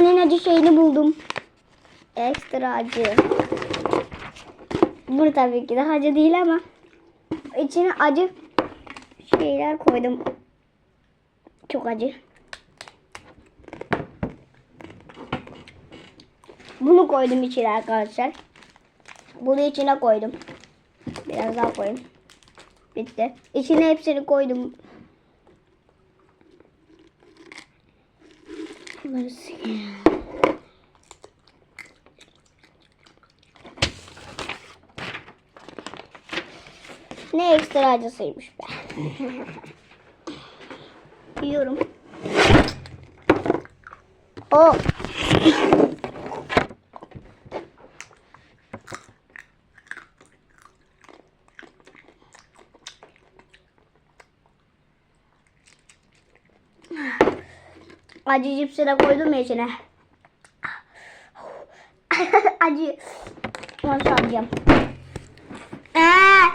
En acı şeyini buldum. Ekstra acı. Bu tabii ki de acı değil ama içine acı şeyler koydum. Çok acı. Bunu koydum içine arkadaşlar. Bunu içine koydum. Biraz daha koyayım. Bitti. İçine hepsini koydum. Bunları sileyim. Ne ekstra acısıymış be. Yiyorum. O. Acı cipsi de koydum ya içine. Acı. Nasıl alacağım? Aa!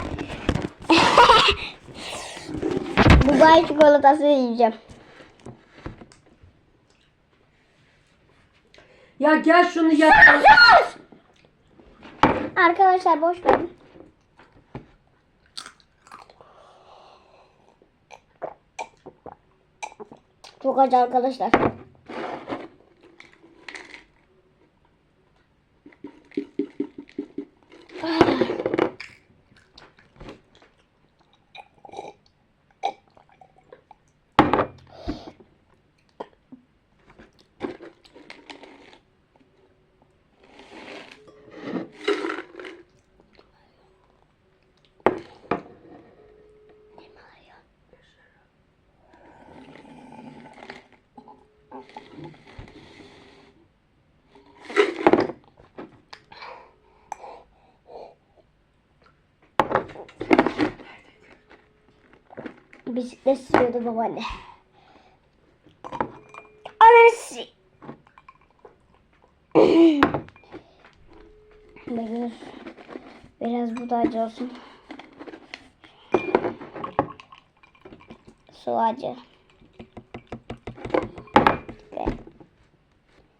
Dubai çikolatası yiyeceğim. Ya gel şunu ya. Arkadaşlar boş verin. Çok acı arkadaşlar. Bisiklet sürüyordu babaanne. Anası. biraz, biraz bu da acı olsun. Su acı.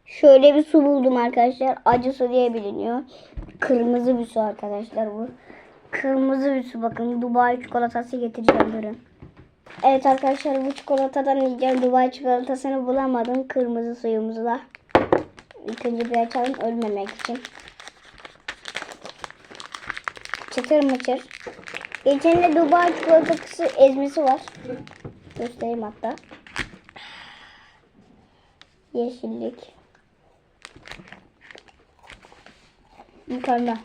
Şöyle bir su buldum arkadaşlar. Acı su diye biliniyor. Kırmızı bir su arkadaşlar bu. Kırmızı bir su bakın. Dubai çikolatası getireceğim durun. Evet arkadaşlar bu çikolatadan yiyeceğim. Dubai çikolatasını bulamadım. Kırmızı suyumuzu da. İlk önce bir açalım ölmemek için. Çıtır mıçır. İçinde Dubai çikolatası ezmesi var. Göstereyim hatta. Yeşillik. Mükemmel.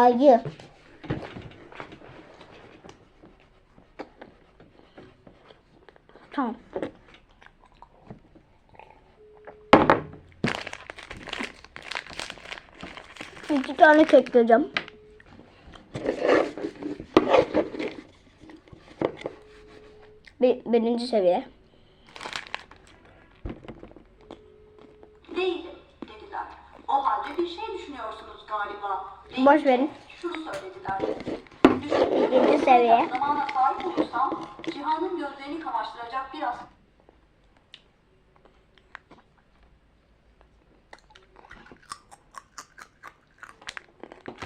Ayı. Tamam. İki tane kekleyeceğim. Bir, birinci seviye. Değil dediler. O halde bir şey düşünüyorsunuz galiba. Değil. Boş verin. Şunu söylediler. Seviye. Zamana sahip olursam cihanın gözlerini kamaştıracak biraz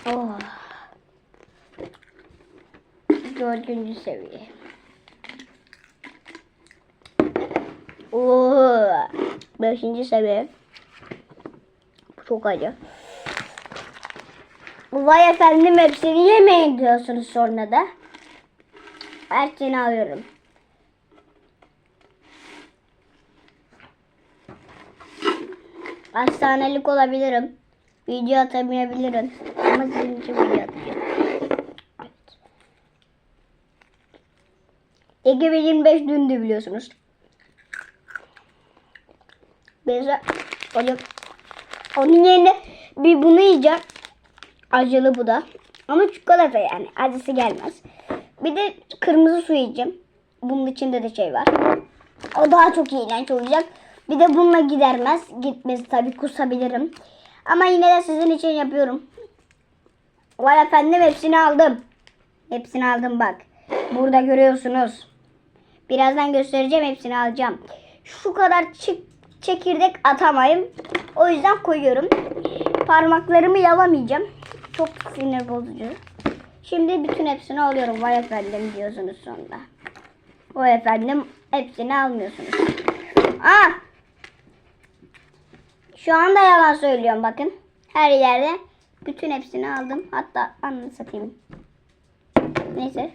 Oh. Dördüncü seviye. Oo. Beşinci seviye. Çok acı. Vay efendim hepsini yemeyin diyorsunuz sonra da. Hepsini alıyorum. Hastanelik olabilirim. Video atamayabilirim. Ama sizin için video atacağım. Evet. Ege ve 25 dündü biliyorsunuz. Mesela hocam onun yerine bir bunu yiyeceğim. Acılı bu da. Ama çikolata yani. Acısı gelmez. Bir de kırmızı su yiyeceğim. Bunun içinde de şey var. O daha çok iğrenç olacak. Bir de bununla gidermez. Gitmez tabii kusabilirim. Ama yine de sizin için yapıyorum. Vay efendim hepsini aldım. Hepsini aldım bak. Burada görüyorsunuz. Birazdan göstereceğim hepsini alacağım. Şu kadar çek- çekirdek atamayım. O yüzden koyuyorum. Parmaklarımı yalamayacağım. Çok sinir bozucu. Şimdi bütün hepsini alıyorum. Vay efendim diyorsunuz sonunda. O efendim hepsini almıyorsunuz. Aa! Şu anda yalan söylüyorum bakın. Her yerde bütün hepsini aldım. Hatta anını satayım. Neyse.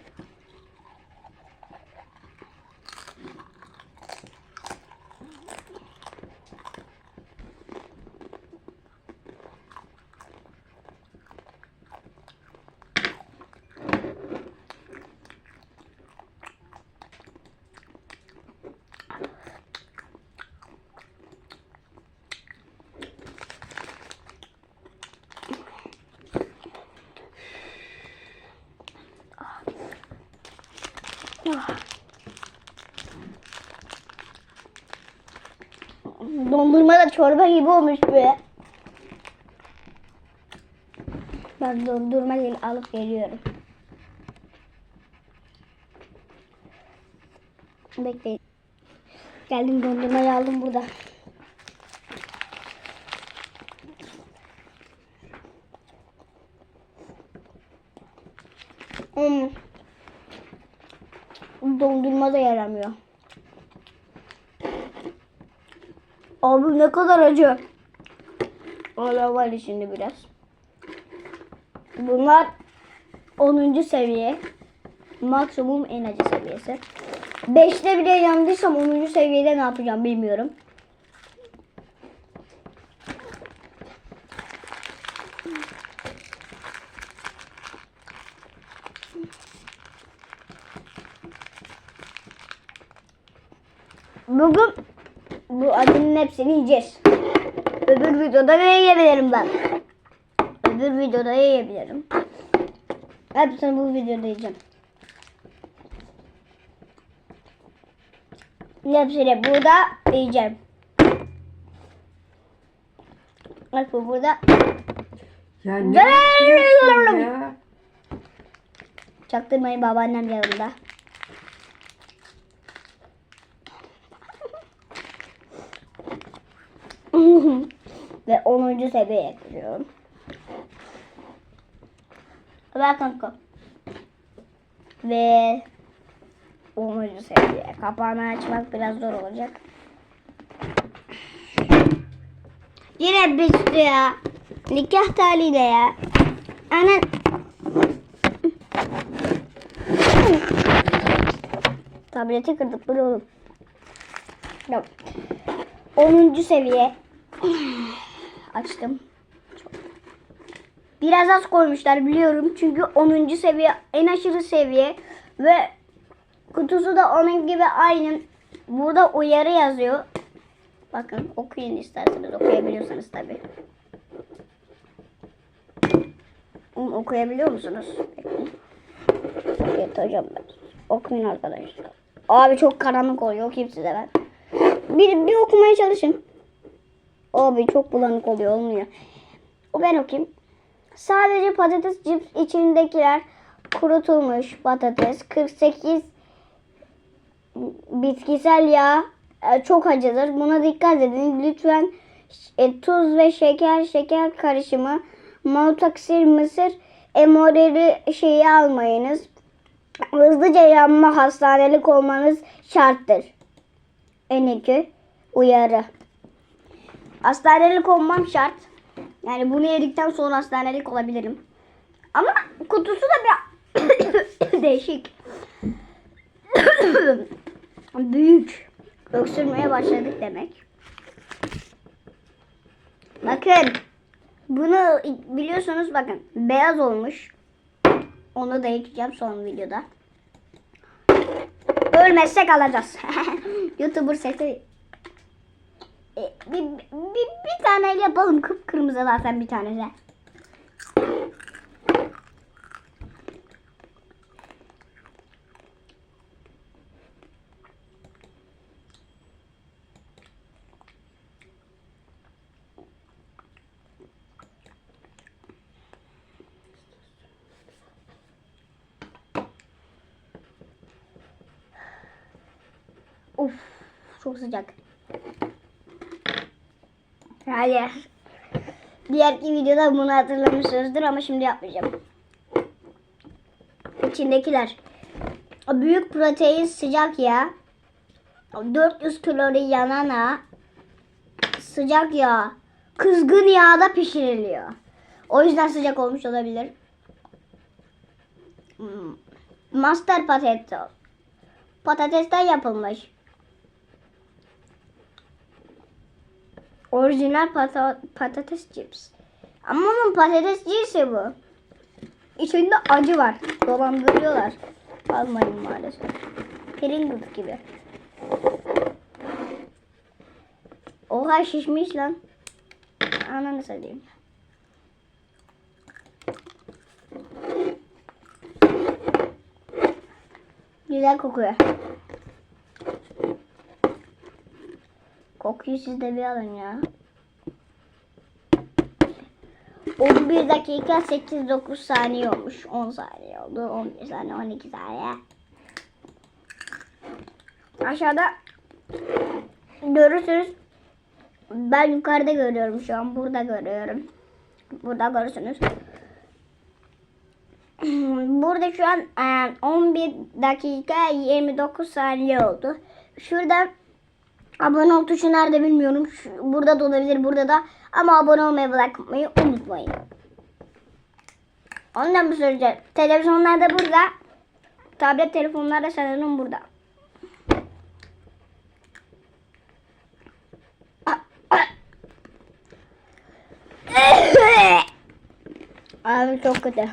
Dondurma da çorba gibi olmuş be. Ben dondurma gel alıp geliyorum. Bekleyin. Geldim dondurmayı aldım burada. Hmm. Dondurma da yaramıyor. Abi ne kadar acı. Hala var içinde biraz. Bunlar 10. seviye. Maksimum en acı seviyesi. 5'te bile yandıysam 10. seviyede ne yapacağım bilmiyorum. Bugün bu acının hepsini yiyeceğiz. Öbür videoda da yiyebilirim ben. Öbür videoda yiyebilirim. Hepsini bu videoda yiyeceğim. Hepsini burada yiyeceğim. Bak bu burada. Ya ne yapıyorsun ya? Çaktırmayın babaannem yanında. Ve 10. seviyeye ekliyorum. Ver kanka. Ve 10. seviye. Kapağını açmak biraz zor olacak. Yine bitti ya. Nikah taliyle ya. Anan. Tableti kırdık böyle oğlum. Yok. 10. seviye. Açtım. Biraz az koymuşlar biliyorum. Çünkü 10. seviye en aşırı seviye ve kutusu da onun gibi aynı. Burada uyarı yazıyor. Bakın okuyun isterseniz okuyabiliyorsanız tabi. Okuyabiliyor musunuz? Evet hocam ben. Okuyun arkadaşlar. Abi çok karanlık oluyor. Okuyayım size ben. Bir, bir okumaya çalışın. Abi çok bulanık oluyor olmuyor. O ben okuyayım. Sadece patates cips içindekiler kurutulmuş patates 48 bitkisel yağ e, çok acıdır. Buna dikkat edin. Lütfen e, tuz ve şeker şeker karışımı maltoksir mısır emoreli şeyi almayınız. Hızlıca yanma hastanelik olmanız şarttır. En iki uyarı. Hastanelik olmam şart. Yani bunu yedikten sonra hastanelik olabilirim. Ama kutusu da bir değişik. Büyük. Öksürmeye başladık demek. Bakın. Bunu biliyorsunuz bakın. Beyaz olmuş. Onu da ekleyeceğim son videoda. Ölmezsek alacağız. Youtuber sesi bir, bir, bir tane yapalım. Kıpkırmızı zaten bir tanesi. Of çok sıcak. Hayır. Diğerki videoda bunu hatırlamışsınızdır ama şimdi yapmayacağım. İçindekiler. Büyük protein sıcak yağ. O 400 kalori yanana sıcak yağ. Kızgın yağda pişiriliyor. O yüzden sıcak olmuş olabilir. Hmm. Master patates. Patatesten yapılmış. Orijinal pata- patates cips. Ama bunun patates cipsi bu. İçinde acı var. Dolandırıyorlar. Almayın maalesef. Pringles gibi. Oha şişmiş lan. Ananı satayım. Güzel kokuyor. Kokuyu siz de bir alın ya. 11 dakika 8-9 saniye olmuş. 10 saniye oldu. 11 saniye 12 saniye. Aşağıda görürsünüz. Ben yukarıda görüyorum şu an. Burada görüyorum. Burada görürsünüz. Burada şu an e, 11 dakika 29 saniye oldu. Şurada abone ol tuşu nerede bilmiyorum. Burada da olabilir burada da. Ama abone olmayı bırakmayı unutmayın. Ondan bir sürece televizyonlar da burada. Tablet telefonlar da sanırım burada. Abi çok kötü.